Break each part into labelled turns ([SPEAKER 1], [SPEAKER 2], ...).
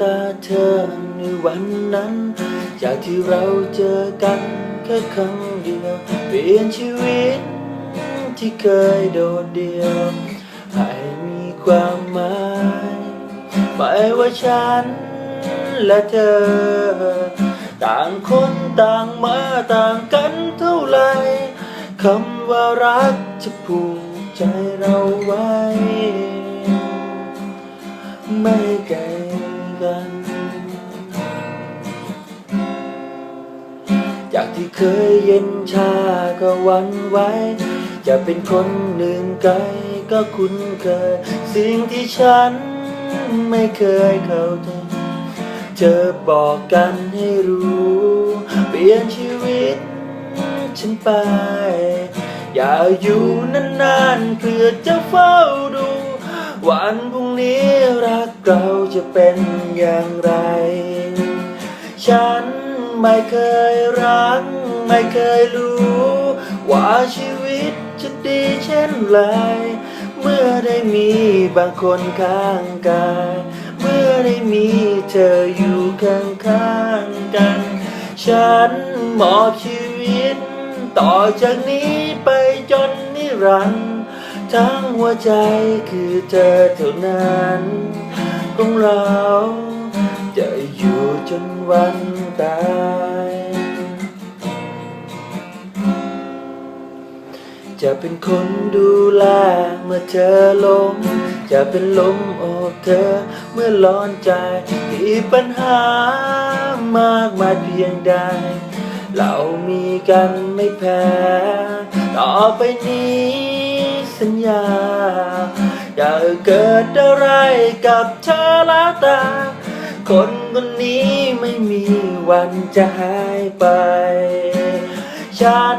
[SPEAKER 1] ตาเธอในวันนั้น จากที่เราเจอกันแค่ครั้งเดียว เปลี่ยนชีวิตที่เคยโดดเดี่ยว ให้มีความหมายไม่ว่าฉันและเธอ ต่างคนต่างมาต่างกันเท่าไหรคำว่ารักจะผูกใจเราไว้ ไม่ไกลกัน จากที่เคยเย็นชาก็หวันไหว้ จะเป็นคนหนึ่งไกลก็คุ้นเคย สิ่งที่ฉันไม่เคยเข้าใจเธอบอกกันให้รู้ เปลี่ยนชีวิตฉันไป อย่าอยู่นานๆเพื่อจะเฝ้า วันพรุ่งนี้รักเราจะเป็นอย่างไร ฉันไม่เคยรัก ไม่เคยรู้ ว่าชีวิตจะดีเช่นไร เมื่อได้มีบางคนข้างกาย เมื่อได้มีเธออยู่ข้างข้างๆกัน ฉันมอบชีวิต ต่อจากนี้ไปจนนิรันดร์ ทั้งหัวใจคือเธอเท่านั้นของเราจะอยู่จนวันตายจะเป็นคนดูแลเมื่อเธอล้มจะเป็นลมโอบเธอเมื่อร้อนใจมีปัญหามากมายเพียงใด เรามีกันไม่แพ้ ต่อไปนี้ สัญญา อย่าเกิดอะไรกับเธอแล้วตา คนคนนี้ไม่มีวันจะหายไป ฉัน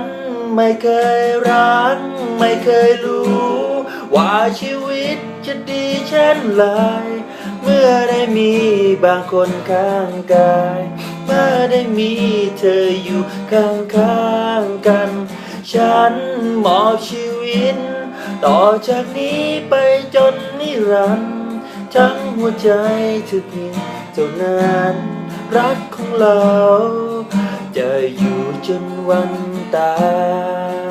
[SPEAKER 1] ไม่เคยรักไม่เคยรู้ ว่าชีวิตจะดีเช่นไร เมื่อได้มีบางคนข้างกาย เมื่อได้มีเธออยู่ข้างข้างๆกัน ฉันมอบชีวิต ต่อจากนี้ไปจนนิรันดร์ทั้งหัวใจเธอเพียงเท่านั้น รักของเรา จะอยู่จนวันตาย